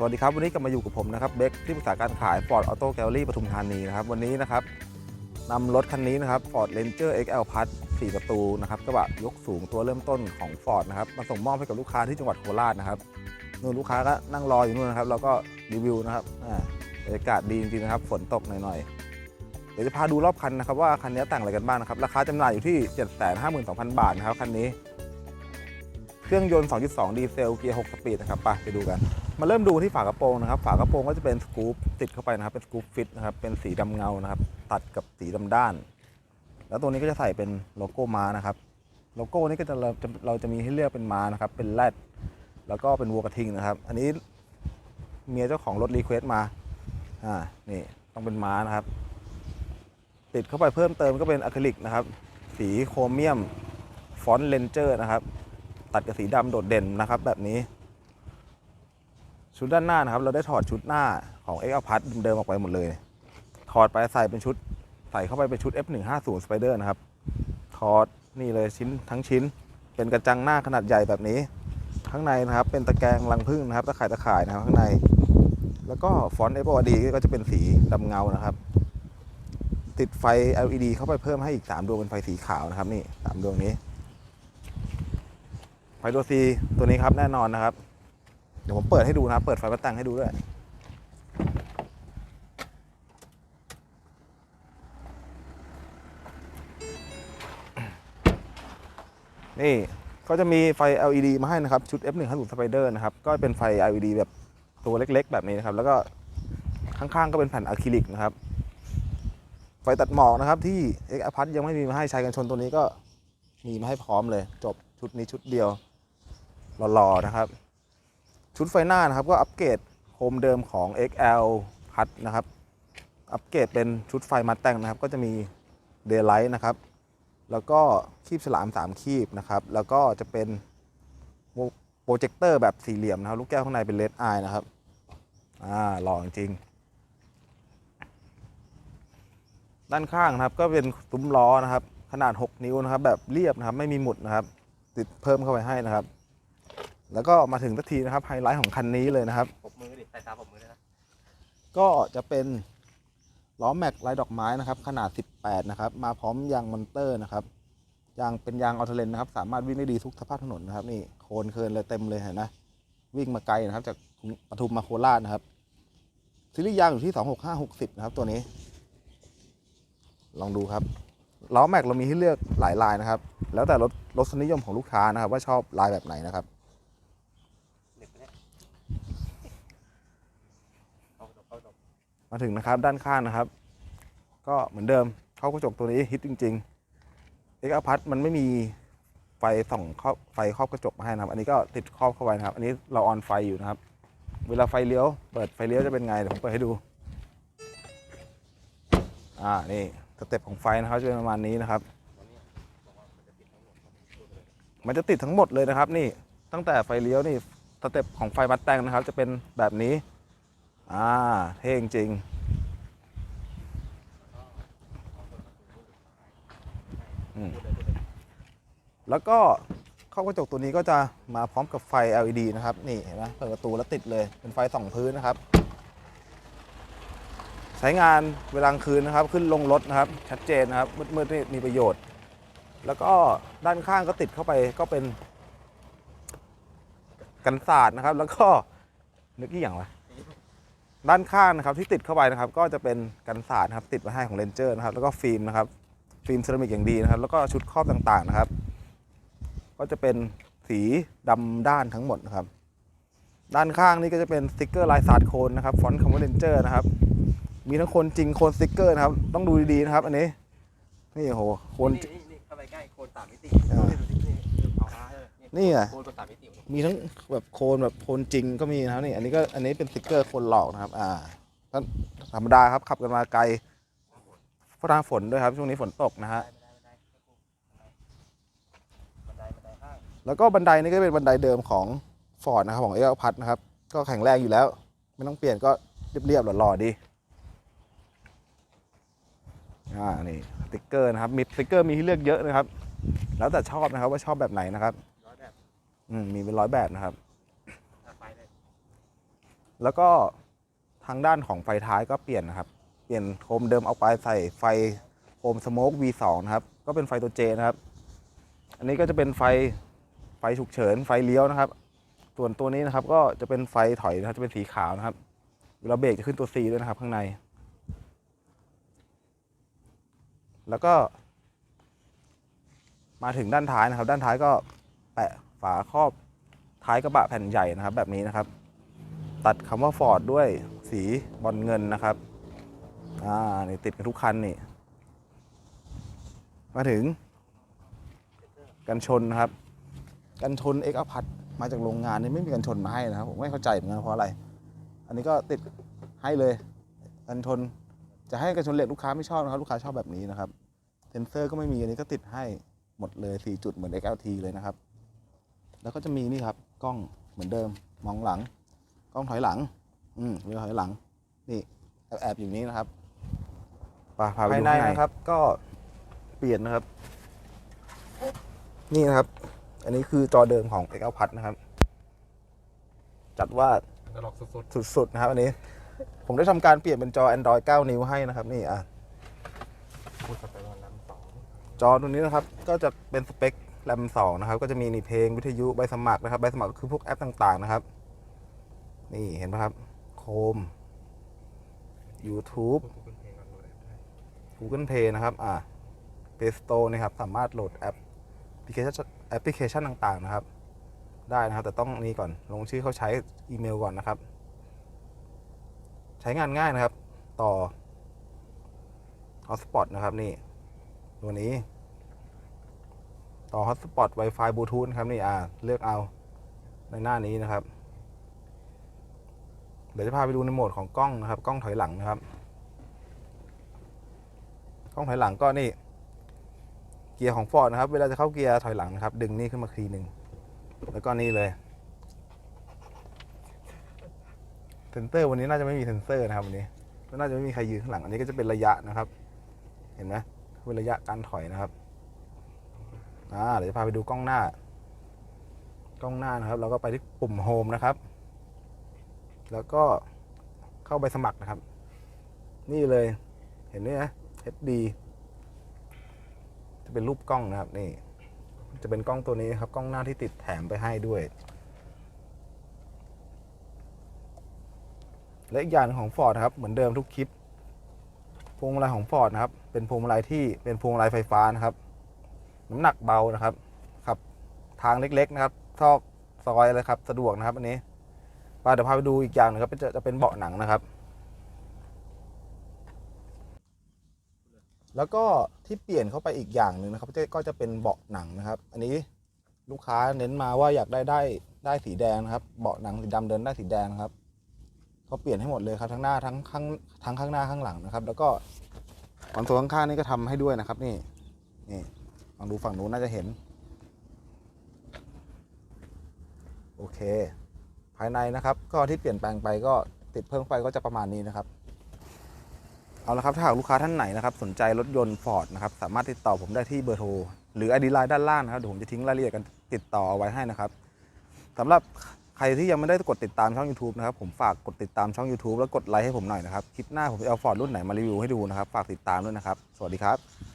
สวัสดีครับ วันนี้กลับมาอยู่กับผมนะครับเบคที่ปรึกษาการขาย Ford Auto Gallery ปทุมธานีนะครับวันนี้นะครับนำรถคันนี้นะครับ Ford Ranger XL Plus 4 ประตูนะครับกระบะยกสูงตัวเริ่มต้นของ Ford นะครับมาส่งมอบให้กับลูกค้าที่จังหวัดโคราชนะครับนู่นลูกค้าก็นั่งรออยู่นู่นนะครับเราก็รีวิวนะครับบรรยากาศดีจริงๆนะครับฝนตกหน่อยๆเดี๋ยวจะพาดูรอบคันนะครับว่าคันนี้แต่งอะไรกันบ้างนะครับราคาจำหน่ายอยู่ที่ 752,000 บาทนะครับคันนี้ เครื่องยนต์ 2.2 ดีเซลเกียร์ 6 สปีดนะครับไปไปดูกัน มาเริ่มดูที่ฝากระโปรงนะครับ ฝากระโปรงก็จะเป็นสกู๊ปติดเข้าไปนะครับ เป็นสกู๊ปฟิตนะครับ เป็นสีดำเงานะครับ ตัดกับสีดำด้าน แล้วตัวนี้ก็จะใส่เป็นโลโก้ม้านะครับ โลโก้นี้ก็จะเราจะเราจะมีให้เลือกเป็นม้านะครับ เป็นแรด แล้วก็เป็นวัวกระทิงนะครับ อันนี้เมียเจ้าของรถรีเควสต์มา อ่า นี่ต้องเป็นม้านะครับ ติดเข้าไปเพิ่มเติมก็เป็นอะคริลิกนะครับ สีโครเมียม ฟอนต์เลนเจอร์นะครับ ตัดกับสีดำโดดเด่นนะครับ แบบนี้ ชุดด้านหน้านะครับ เราได้ถอดชุดหน้าของ X a p a r t เดิมออกไปหมดเลย ถอดไปใส่เป็นชุด ใส่เข้าไปเป็นชุด F150 Spider นะครับ ถอดนี่เลยชิ้นทั้งชิ้น เป็นกระจังหน้าขนาดใหญ่แบบนี้ ข้างในนะครับ เป็นตะแกรงรังผึ้งนะครับ ตะข่ายตะข่ายนะครับข้างใน แล้วก็ฟอนต์ FOD ก็จะเป็นสีดำเงานะครับ ติดไฟ LED เข้าไปเพิ่มให้อีก 3 ดวงเป็นไฟสีขาวนะครับนี่3ดวงนี้ไฟตัว C ตัวนี้ครับแน่นอนนะครับ ดี๋ยวผมเปิดให้ดูนะครับเปิดไฟมาตั้งให้ดูด้วยนี่ก็จะมีไฟ LED มาให้นะครับ ชุด F150 Spider นะครับ ก็เป็นไฟ LED แบบตัวเล็กๆ แบบนี้นะครับ แล้วก็ข้างๆ ก็เป็นแผ่นอะคริลิกนะครับ ไฟตัดหมอกนะครับ ที่ X a p a r t ยังไม่มีมาให้ใช้กันชนตัวนี้ก็มีมาให้พร้อมเลย จบชุดนี้ชุดเดียวหล่อๆนะครับ ชุดไฟหน้านะครับก็อัปเกรดโฮมเดิมของ XL พัดนะครับ อัปเกรดเป็นชุดไฟมาแต่งนะครับ ก็จะมีเดย์ไลท์นะครับ แล้วก็คีบฉลาม 3 คีบนะครับ แล้วก็จะเป็นโปรเจคเตอร์แบบสี่เหลี่ยมนะครับ ลูกแก้วข้างในเป็นเลดไอนะครับ อ่าหล่อจริง ด้านข้างนะครับก็เป็นซุ้มล้อนะครับ ขนาด 6 นิ้วนะครับ แบบเรียบนะครับ ไม่มีหมุดนะครับ ติดเพิ่มเข้าไปให้นะครับ แล้วก็มาถึงทัทีนะครับไฮไลท์ของคันนี้เลยนะครับปรบมือดิใส่ตาปรบมือด้วยนะก็จะเป็นล้อแม็กลายดอกไม้นะครับ ขนาด 18 นะครับ มาพร้อมยางมอนเตอร์นะครับยางเป็นยางออโตเลนนะครับ สามารถวิ่งได้ดีทุกสภาพถนนนะครับนี่โคนเคินเลยเต็มเลยเห็นนะวิ่งมาไกลนะครับ จากปทุมมาโคราชนะครับซีรีส์ยางอยู่ที่ 26560 นะครับ ตัวนี้ ลองดูครับล้อแม็กเรามีให้เลือกหลายลายนะครับ แล้วแต่รถรสนิยมของลูกค้านะครับ ว่าชอบลายแบบไหนนะครับ หนึบไปเนี่ยเอาดอกเอาดอก มาถึงนะครับด้านข้างนะครับ ก็เหมือนเดิมเข้ากระจกตัวนี้ฮิตจริงๆเอ็กอพัทมันไม่มีไฟส่องเข้าไฟครอบกระจกมาให้นะครับ อันนี้ก็ติดครอบเข้าไว้นะครับ อันนี้เราออนไฟอยู่นะครับ เวลาไฟเลี้ยว เปิดไฟเลี้ยวจะเป็นไงเดี๋ยวผมเปิดให้ดู อ่านี่สเต็ปของไฟนะครับจะเป็นประมาณนี้นะครับ มันจะติดทั้งหมดเลยนะครับ นี่ตั้งแต่ไฟเลี้ยวนี่สเต็ปของไฟมัดแต่งนะครับ จะเป็นแบบนี้ อ่า เท่จริง แล้วก็เข้ากระจกตัวนี้ก็จะมาพร้อมกับไฟ LED นะครับ นี่เห็นไหมเปิดประตูแล้วติดเลย เป็นไฟส่องพื้นนะครับ ใช้งานเวลากลางคืนนะครับ ขึ้นลงรถนะครับ ชัดเจนนะครับ มืดๆนี่มีประโยชน์ แล้วก็ด้านข้างก็ติดเข้าไปก็เป็นกันศาสตร์นะครับ แล้วก็นึกอีอย่างวะ ด้านข้างนะครับที่ติดเข้าไปนะครับ ก็จะเป็นกันศาสตร์นะครับติดมาให้ของเลนเจอร์นะครับแล้วก็ฟิล์มนะครับฟิล์มเซรามิกอย่างดีนะครับ แล้วก็ชุดครอบต่างๆนะครับ ก็จะเป็นสีดำด้านทั้งหมดนะครับ ด้านข้างนี่ก็จะเป็นสติกเกอร์ลายศาสตร์โคนนะครับฟอนต์คำว่าเลนเจอร์นะครับ มีทั้งโคนจริงโคนสติกเกอร์นะครับ ต้องดูดีๆนะครับ อันนี้นี่โอ้โหโคนนี่นี่นี่เข้าไปใกล้โคนสามมิติอ่านี่นี่เอา มาเออนี่ไงโคนตัวสามมิติมีทั้งแบบโคนแบบโคนจริงก็มีนะครับนี่ อันนี้ก็อันนี้เป็นสติกเกอร์โคนหลอกนะครับ อ่าก็ธรรมดาครับขับกันมาไกลฝนฝนด้วยครับ ช่วงนี้ฝนตกนะฮะบันไดบันไดข้างแล้วก็บันไดนี่ก็เป็นบันไดเดิมของฟอร์ดนะครับของเอลพัทนะครับ ก็แข็งแรงอยู่แล้ว ไม่ต้องเปลี่ยนก็เรียบๆหล่อๆดีอ่านี่สติกเกอร์นะครับมีสติกเกอร์มีให้เลือกเยอะนะครับ แล้วแต่ชอบนะครับว่าชอบแบบไหนนะครับร้ อยแบบอืมมีเป็นร้อยแบบนะครับอะไปเลยแล้วก็ทางด้านของไฟท้ายก็เปลี่ยนนะครับ เปลี่ยนโคมเดิมเอาไปใส่ไฟโคมสโมก V2 นะครับ ก็เป็นไฟตัวเจนะครับ อันนี้ก็จะเป็นไฟไฟฉุกเฉินไฟเลี้ยวนะครับ ส่วนตัวนี้นะครับก็จะเป็นไฟถอยนะครับจะเป็นสีขาวนะครับเวลาเบรกจะขึ้นตัว C ด้วยนะครับ ข้างใน แล้วก็ มาถึงด้านท้ายนะครับ ด้านท้ายก็แปะ ฝาครอบท้ายกระบะแผ่นใหญ่นะครับ แบบนี้นะครับ ตัดคำว่า Ford ด้วยสีบอลเงินนะครับอ่านี่ติดกันทุกคันนี่ มาถึง กันชนนะครับ กันชนเอ็กอัพัดมาจากโรงงานนี่ไม่มีกันชนมาให้นะครับผมไม่เข้าใจเหมือนกันเพราะอะไร อันนี้ก็ติดให้เลย กันชนจะให้กันชนเหล็กลูกค้าไม่ชอบนะครับลูกค้าชอบแบบนี้นะครับเซนเซอร์ก็ไม่มีอันนี้ก็ติดให้หมดเลย 4 จุดเหมือน XLT เลยนะครับ แล้วก็จะมีนี่ครับกล้องเหมือนเดิมมองหลัง กล้องถอยหลัง อืมมีถอยหลัง นี่แอบแอบอยู่นี้นะครับไปพาไปดูภายในข้างในนะครับ ก็เปลี่ยนนะครับ นี่นะครับ อันนี้คือจอเดิมของ XL พัดนะครับ จัดว่าตลกสุดสุดๆนะครับอันนี้ ผมได้ทำการเปลี่ยนเป็นจอ Android 9 นิ้วให้นะครับ นี่อะ ๆพูดสเปควันนั้นสองจอตัวนี้นะครับ ก็จะเป็นสเปค แรม2นะครับ ก็จะมีนี่เพลงวิทยุใบสมัครนะครับ ใบสมัครก็คือพวกแอปต่างๆนะครับ นี่เห็นไหมครับ โคม YouTube พูเป็นเพลงนเลย Google Play นะครับ อ่า Play Store นะครับ สามารถโหลดแอปพลิเคชันแอปพลิเคชันต่างๆนะครับ ได้นะครับ แต่ต้องนี่ก่อน ลงชื่อเขาใช้อีเมลก่อนนะครับ ใช้งานง่ายนะครับ ต่อ Hotspot นะครับ นี่ ตัวนี้ ต่อ Hotspot Wi-Fi Bluetooth ครับนี่อ่าเลือกเอาในหน้านี้นะครับ เดี๋ยวจะพาไปดูในโหมดของกล้องนะครับ กล้องถอยหลังนะครับ กล้องถอยหลังก็นี่ เกียร์ของ Ford นะครับ เวลาจะเข้าเกียร์ถอยหลังนะครับ ดึงนี่ขึ้นมาคีหนึ่งแล้วก็นี่เลยเซนเซอร์วันนี้น่าจะไม่มีเซนเซอร์นะครับวันนี้ก็น่าจะไม่มีใครยืนข้างหลัง อันนี้ก็จะเป็นระยะนะครับ เห็นไหมเป็นระยะการถอยนะครับ อ่าเดี๋ยวจะพาไปดูกล้องหน้า กล้องหน้านะครับ เราก็ไปที่ปุ่มโฮมนะครับ แล้วก็เข้าไปสมัครนะครับ นี่เลย เห็นไหมนะ HD จะเป็นรูปกล้องนะครับ นี่ จะเป็นกล้องตัวนี้ครับ กล้องหน้าที่ติดแถมไปให้ด้วย และอีกอย่างหนึ่งของ Ford นะครับ เหมือนเดิมทุกคลิปพวงมาลัยของ Ford นะครับ เป็นพวงมาลัยที่เป็นพวงมาลัยไฟฟ้านะครับ น้ำหนักเบานะครับขับทางเล็กๆนะครับซอกซอยเลยครับสะดวกนะครับอันนี้ไปเดี๋ยวพาไปดูอีกอย่างหนึงครับจะจะเป็นเบาะหนังนะครับ แล้วก็ที่เปลี่ยนเข้าไปอีกอย่างหนึ่งนะครับก็จะเป็นเบาะหนังนะครับ อันนี้ลูกค้าเน้นมาว่าอยากได้ได้ได้สีแดงนะครับ เบาะหนังสีดำเดินได้สีแดงครับก็เปลี่ยนให้หมดเลยครับทั้งหน้าทั้งข้างทั้งข้างหน้าข้างหลังนะครับ แล้วก็คอนโซลข้างๆนี่ก็ทำให้ด้วยนะครับ นี่นี่ ลองดูฝั่งนู้นน่าจะเห็น โอเค ภายในนะครับ ก็ที่เปลี่ยนแปลงไปก็ติดเพิ่มไปก็จะประมาณนี้นะครับ เอาละครับ ถ้าหากลูกค้าท่านไหนนะครับ สนใจรถยนต์ Ford นะครับ สามารถติดต่อผมได้ที่เบอร์โทร หรือ ID Line ด้านล่างนะครับเดี๋ยวผมจะทิ้งรายละเอียดกันติดต่อเอาไว้ให้นะครับสำหรับใครที่ยังไม่ได้กดติดตามช่อง YouTube นะครับ ผมฝากกดติดตามช่อง YouTube แล้วกดไลค์ให้ผมหน่อยนะครับ คลิปหน้าผมจะเอา Ford รุ่นไหนมารีวิวให้ดูนะครับ ฝากติดตามด้วยนะครับ สวัสดีครับ